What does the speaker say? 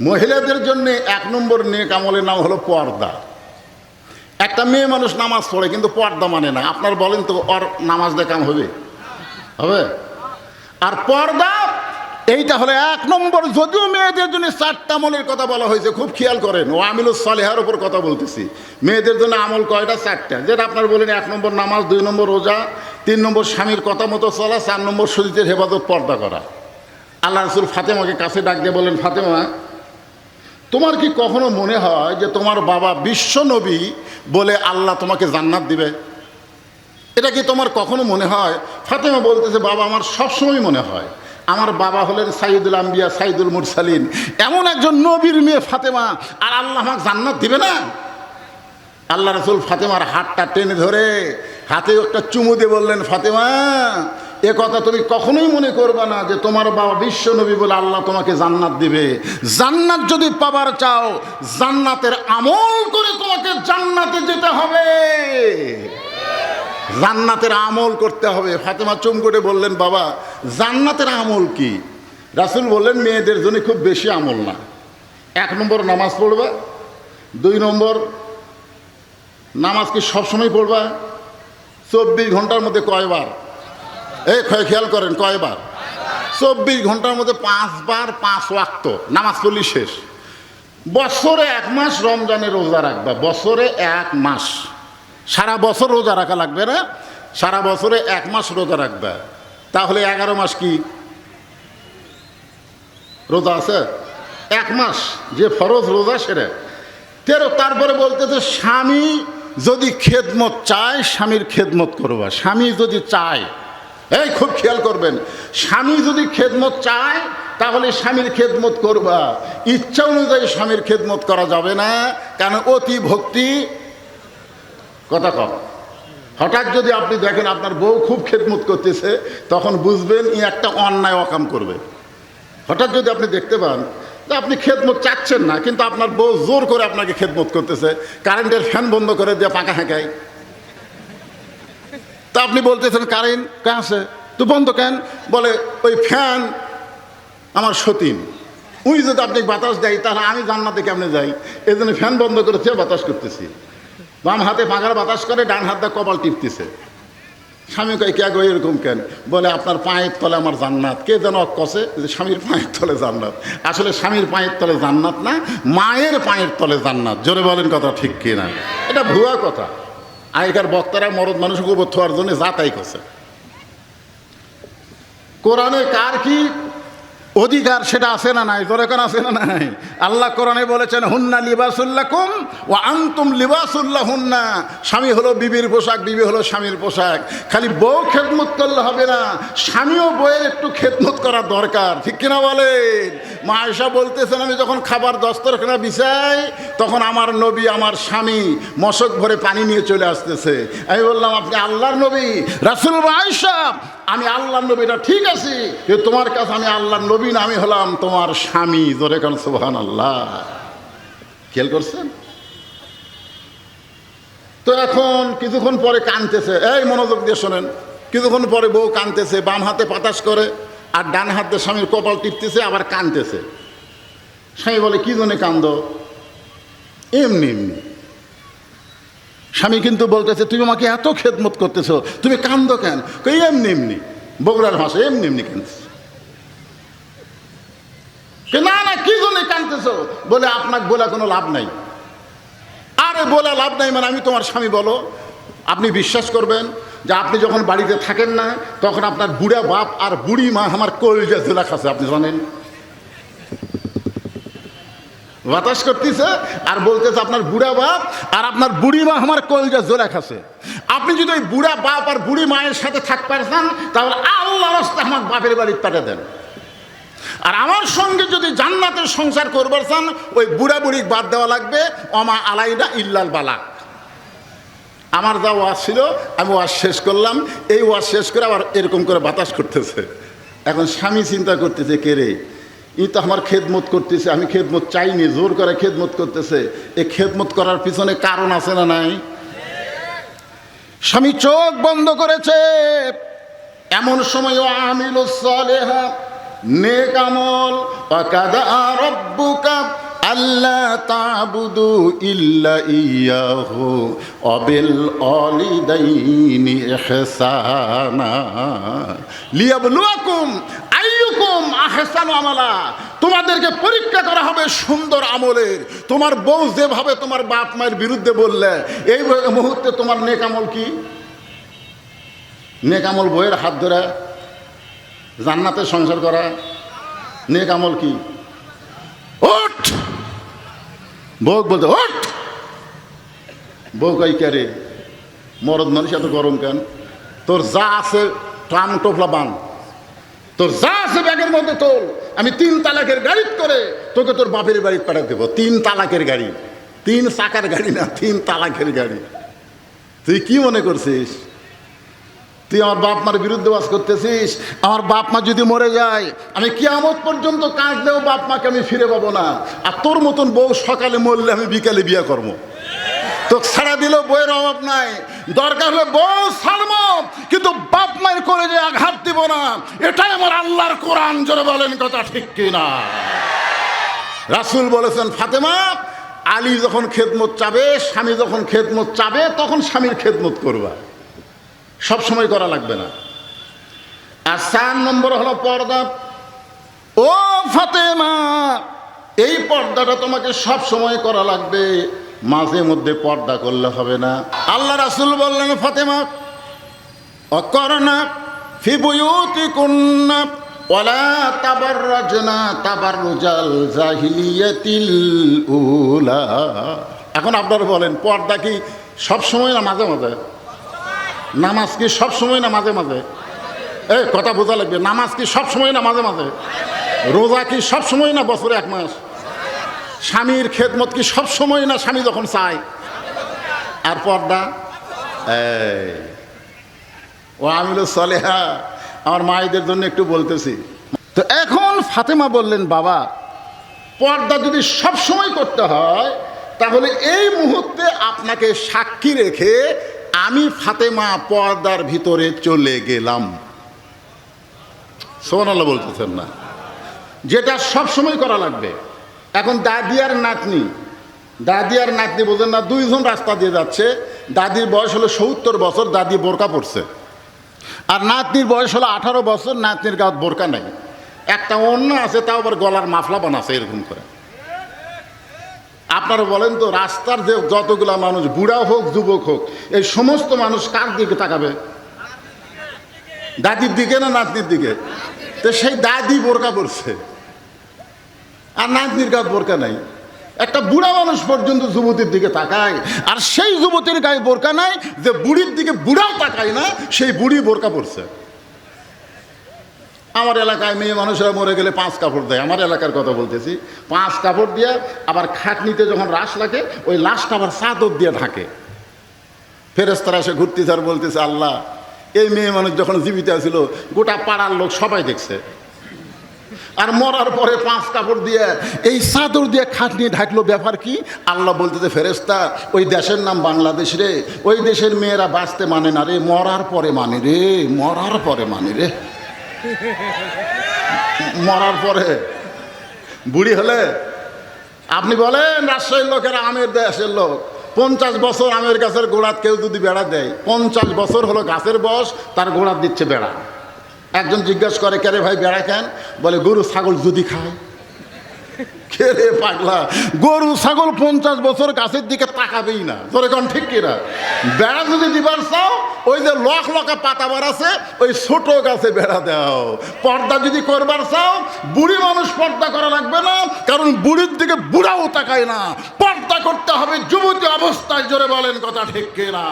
মহিলাদের জন্য এক নম্বর নেক আমলের নাম হলো পর্দা। একটা মেয়ে মানুষ নামাজ পড়ে, কিন্তু পর্দা মানে না। আপনার বলেন তো, ওর নামাজ দেখাম হবে? হবে? আর পর্দা, এইটা হলো এক নম্বর। যদিও মেয়েদের জন্য চারটা আমলের কথা বলা হয়েছে, খুব খেয়াল করেন। ও আমিলুস সালেহার উপর কথা বলতেছি। মেয়েদের জন্য আমল কয়টা? চারটা। যেটা আপনার বলেন, এক নম্বর নামাজ, দুই নম্বর রোজা, তিন নম্বর স্বামীর কথা মতো চলা, চার নম্বর শরীরের হেফাজত পর্দা করা। আল্লাহ রসুল ফাতেমাকে কাছে ডাক দিয়ে বলেন ফাতেমা তোমার কি কখনো মনে হয় যে তোমার বাবা বিশ্ব নবী বলে আল্লাহ তোমাকে জান্নাত দিবে? এটা কি তোমার কখনো মনে হয়? ফাতেমা বলতেছে, বাবা, আমার সবসময় মনে হয় আমার বাবা হলেন সাইদুল আম্বিয়া সাইদুল মুরসালিন। এমন একজন নবীর মেয়ে ফাতেমা, আর আল্লাহ আমাকে জান্নাত দিবে না? আল্লাহ রসুল ফাতেমার হাতটা টেনে ধরে হাতে একটা চুমু দিয়ে বললেন, ফাতেমা এ কথা তুমি কখনোই মনে করবে না যে তোমার বাবা বিশ্ব নবী বলে আল্লাহ তোমাকে জান্নাত দিবে। জান্নাত যদি পাবার চাও, জান্নাতের আমল করে তোমাকে জান্নাতে যেতে হবে। জান্নাতের আমল করতে হবে। ফাতেমা চুম করে বললেন, বাবা, জান্নাতের আমল কি? রাসুল বললেন, মেয়েদের জন্য খুব বেশি আমল না। এক নম্বর নামাজ পড়বা, দুই নম্বর নামাজ কি সবসময় পড়বা? চব্বিশ ঘণ্টার মধ্যে কয়বার? এই খয় খেয়াল করেন, কয়বার? চব্বিশ ঘণ্টার মধ্যে পাঁচবার পাঁচ ওয়াক্ত, নামাজ পড়লি শেষ। বছরে এক মাস রমজানে রোজা রাখবা, বছরে এক মাস। সারা বছর রোজা রাখা লাগবে না, সারা বছরে এক মাস রোজা রাখবে। তাহলে এগারো মাস কি? রোজা আছে? এক মাস, যে ফরজ রোজা সেরে। তেরো, তারপরে বলতেছে, স্বামী যদি খেদমত চায়, স্বামীর খেদমত করবা। স্বামী যদি চায় এই, খুব খেয়াল করবেন, স্বামী যদি খেদমত চায়, তাহলে স্বামীর খেদমত করবা। ইচ্ছা অনুযায়ী স্বামীর খেদমত করা যাবে না, কারণ অতি ভক্তি। কথা কম। হঠাৎ যদি আপনি দেখেন আপনার বউ খুব খেদমত করতেছে, তখন বুঝবেন ই একটা অন্যায় অকাম করবে। হঠাৎ যদি আপনি দেখতে পান যে আপনি খেদমত চাচ্ছেন না, কিন্তু আপনার বউ জোর করে আপনাকে খেদমত করতেছে, কারেন্টের ফ্যান বন্ধ করে দিয়ে পাকা হাঁকায়। তা আপনি বলতেছেন কারেন্ট কে আছে? তো বন্ধ কেন? বলে, ওই ফ্যান আমার সতীন। উই যদি আপনি বাতাস দেয়, তাহলে আমি জান্নাতে কেমনে যাই? এই জন্য ফ্যান বন্ধ করেছে বাতাস করতেছি। বাম হাতে পাখার বাতাস করে, ডান হাত দিয়ে কপাল টিপতেছে। স্বামী কয়, কে গো এরকম কেন? বলে, আপনার পায়ের তলে আমার জান্নাত। কে যেন কষে যে স্বামীর পায়ের তলে জান্নাত? আসলে স্বামীর পায়ের তলে জান্নাত না, মায়ের পায়ের তলে জান্নাত। জোরে বলেন কথা ঠিক কি না এটা ভুয়া কথা। আগেকার বক্তারা মরদ মানুষকে উপর থোয়ার জন্য যা তাই করছে। কোরআনে কার কি অধিকার সেটা আছে না নাই? তোর এখন আছে না নাই? আল্লাহ কোরআনে বলেছেন, হুন্না লিবাসুল্লাকুম ও আন্তুম লিবাসুল্লাহ হুন্না স্বামী হলো বিবির পোশাক, বিবি হলো স্বামীর পোশাক। খালি বউ খেদমত করলে হবে না, স্বামীও বউয়ের একটু খেদমত করা দরকার। ঠিক কিনা বলেন? মা আয়সা বলতেছেন, আমি যখন খাবার দস্তরখানা বিছাই, তখন আমার নবী আমার স্বামী মশক ভরে পানি নিয়ে চলে আসতেছে। আমি বললাম, আপনি আল্লাহর নবী রাসুল আয়সা আমি আল্লাহর নবী, এটা ঠিক আছি তোমার কাছে আমি আল্লাহর নবী না, আমি হলাম তোমার স্বামী। জোরে কারণ সুবহান আল্লাহ খেয়াল করছেন? তো এখন কিছুক্ষণ পরে কানতেছে, এই মনোযোগ দিয়ে শোনেন, কিছুক্ষণ পরে বউ কানতেছে, বাম হাতে পাতাস করে। আর ডান হাতে স্বামীর কপাল টিপতেছে, আবার কানতেছে। স্বামী বলে, কি জন্য কান্দ? এমনি এমনি। স্বামী কিন্তু বলতেছে, তুমি আমাকে এত খেদমত করতেছো, তুমি কান্দ কেন? এমনি এমনি। বগুড়ার ভাষা এমনি এমনি কান্দছে কে, না না, কি জন্য কান্দতেছো বলে, আপনাকে বলা কোনো লাভ নাই। আরে, বলা লাভ নাই মানে আমি তোমার স্বামী বলো। আপনি বিশ্বাস করবেন যে আপনি যখন বাড়িতে থাকেন না, তখন আপনার বুড়া বাপ আর বুড়ি মা আমার কলজা জেলা খাচ্ছে, আপনি জানেন বাতাস করতেছে আর বলতেছে আপনার বুড়া বাপ আর আপনার বুড়ি মা আমার কলজা জোলা খাচ্ছে। আপনি যদি ওই বুড়া বাপ আর বুড়ি মায়ের সাথে থাকতে পারছেন তাহলে আল্লাহ রাস্তা আমার বাপের বাড়ি পাঠিয়ে দেন। আর আমার সঙ্গে যদি জান্নাতের সংসার করবার চান, ওই বুড়া বুড়ি বাদ দেওয়া লাগবে, অমা আলাইনা ইল্লাল বালাক আমার যা ওয়াজ ছিল, আমি ওয়াজ শেষ করলাম। এই ওয়াজ শেষ করে আবার এরকম করে বাতাস করতেছে। এখন স্বামী চিন্তা করতেছে, কে রে? ই তো আমার খেদমত করতেছে, আমি খেদমত চাইনি, জোর করে খেদমত করতেছে। এই খেদমত করার পিছনে কারণ আছে না নাই? স্বামী চোখ বন্ধ করেছে। এমন সময় আমিল সালেহা, নেক আমল রব্বুকা আল্লাহ তাবুদু ইল্লা ইয়াহু অবিল অলিদাইনি ইহসানা। লিয়াবলুয়াকুম আইয়ুকুম আহসানু আমালা। তোমাদেরকে পরীক্ষা করা হবে সুন্দর আমলের। তোমার বউ যেভাবে তোমার বাপ মায়ের বিরুদ্ধে বললে, এই মুহূর্তে তোমার নেক আমল কি? নেক আমল বইয়ের হাত ধরে জান্নাতের সংসার করা। নেক আমল কি? ওঠ! বউ বলতে ওঠ বউ কই কে মরদ মানুষ এত গরম কেন? তোর যা আছে ট্রাম টোপলা বান। তোর যা আছে ব্যাগের মধ্যে তোল। আমি তিন তালাকের গাড়ি করে তোকে তোর বাপের বাড়ি পাঠিয়ে দেবো। তিন তালাকের গাড়ি। তিন চাকার গাড়ি না, তিন তালাকের গাড়ি। তুই কি মনে করছিস? তুই আমার বাপ মার বিরুদ্ধে বাস করতেছিস, আমার বাপ মা যদি মরে যায়, আমি কিয়ামত পর্যন্ত কাঁদলেও বাপ মাকে আমি ফিরে পাবো না। আর তোর মতন বউ সকালে মরলে আমি বিকালে বিয়ে করব। তো ছাড়া দিলেও বইয়ের অভাব নাই। দরকার হলে বউ ছাড়ব কিন্তু বাপ মায়ের করে যে আঘাত দিব না, এটাই আমার আল্লাহর কোরআন, জোরে বলেন কথা ঠিক কিনা? রাসুল বলেছেন, ফাতেমা, আলী যখন খেদমত চাবে, স্বামী যখন খেদমত চাবে, তখন স্বামীর খেদমত করবা। সব সময় করা লাগবে না। আর চার নম্বর হলো পর্দা। ও ফাতেমা, এই পর্দাটা তোমাকে সব সময় করা লাগবে। মাঝে মধ্যে পর্দা করলে হবে না। আল্লাহ রাসুল বললেন, ফাতেমা অকরণা ফিবুয়ুতি কুন্না ওলা তাবার রাজনা তাবার রুজাল জাহিলিয়াতিল উলা। এখন আপনারা বলেন, পর্দা কি সব সময় না মাঝে মাঝে? নামাজ কি সব সময় না মাঝে মাঝে? এই কথা বোঝা লাগবে। নামাজ কি সব সময় না মাঝে মাঝে? রোজা কি সব সময় না বছরে এক মাস? স্বামীর খেদমত কি সব সময় না স্বামী যখন চায়? আর পর্দা? এই। ও আমিল সলেহা, আমার মায়েদের জন্য একটু বলতেছি। তো এখন ফাতেমা বললেন, বাবা, পর্দা যদি সব সময় করতে হয়, তাহলে এই মুহূর্তে আপনাকে সাক্ষী রেখে আমি ফাতেমা পর্দার ভিতরে চলে গেলাম। সোনাল্লাহ বলতেছেন না। যেটা সব সময় করা লাগবে। এখন দাদি আর নাতনি দাদি আর নাতনি বোঝেন না, দুইজন রাস্তা দিয়ে যাচ্ছে। দাদির বয়স হলো সত্তর বছর, দাদি বোরকা পড়ছে আর নাতনির বয়স হলো আঠারো বছর, নাতনির গাঁত বোরকা নাই। একটা অন্য আছে, তাও আবার গলার মাফলা বানাছে এরকম করে। আপনারা বলেন তো, রাস্তার যে যতগুলা মানুষ, বুড়া হোক, যুবক হোক, এই সমস্ত মানুষ কার দিকে তাকাবে? দাদির দিকে না নাতনির দিকে? তো সেই দাদি বোরকা পড়ছে আর নাতনির গায়ে বোরকা নাই। একটা বুড়া মানুষ পর্যন্ত যুবতীর দিকে তাকায়, আর সেই যুবতীর গায়ে বোরকা নাই যে বুড়ির দিকে বুড়াও তাকায় না, সেই বুড়ি বোরকা পড়ছে আমার এলাকায় মেয়ে মানুষরা মরে গেলে পাঁচ কাপড় দেয়, আমার এলাকার কথা বলতেছি। পাঁচ কাপড় দিয়ে আবার খাটনিতে যখন রাস লাগে, ওই লাশটা আবার চাদর দিয়ে ঢাকে। ফেরেস্তারা এসে ঘুরতেছে আর বলতেছে, আল্লাহ, এই মেয়ে মানুষ যখন জীবিত ছিল গোটা পাড়ার লোক সবাই দেখছে। আর মরার পরে পাঁচ কাপড় দিয়ে এই চাদর দিয়ে খাটনি ঢাকলো, ব্যাপার কি? আল্লাহ বলতেছে ফেরেস্তা ওই দেশের নাম বাংলাদেশ রে। ওই দেশের মেয়েরা বাঁচতে মানে না রে, মরার পরে মানে রে, মরার পরে মানে রে। মরার পরে বুড়ি হলে, আপনি বলেন রাজশাহীর লোকেরা আমের দেশের লোক। পঞ্চাশ বছর আমের গাছের গোড়াত কেউ যদি বেড়া দেয়, পঞ্চাশ বছর হলো গাছের বয়স, তার গোড়াত দিচ্ছে বেড়া। একজন জিজ্ঞেস করে কেরে ভাই, বেড়া কেন? বলে, গরু, ছাগল যদি খায়। কে পাগলা। গরু, ছাগল পঞ্চাশ বছর গাছের দিকে তাকাবেই না। তোর এখন ঠিক কিনা? বেড়া যদি দিবার চাও, ওই যে লক লকা পাতাবার আছে, ওই ছোট গাছে বেড়া দাও। পর্দা যদি করবার চাও, বুড়ি মানুষ পর্দা করা লাগবে না, কারণ বুড়ির দিকে বুড়াও তাকায় না। পর্দা করতে হবে যুবতী অবস্থায়, জোরে বলেন কথা ঠিক কিনা?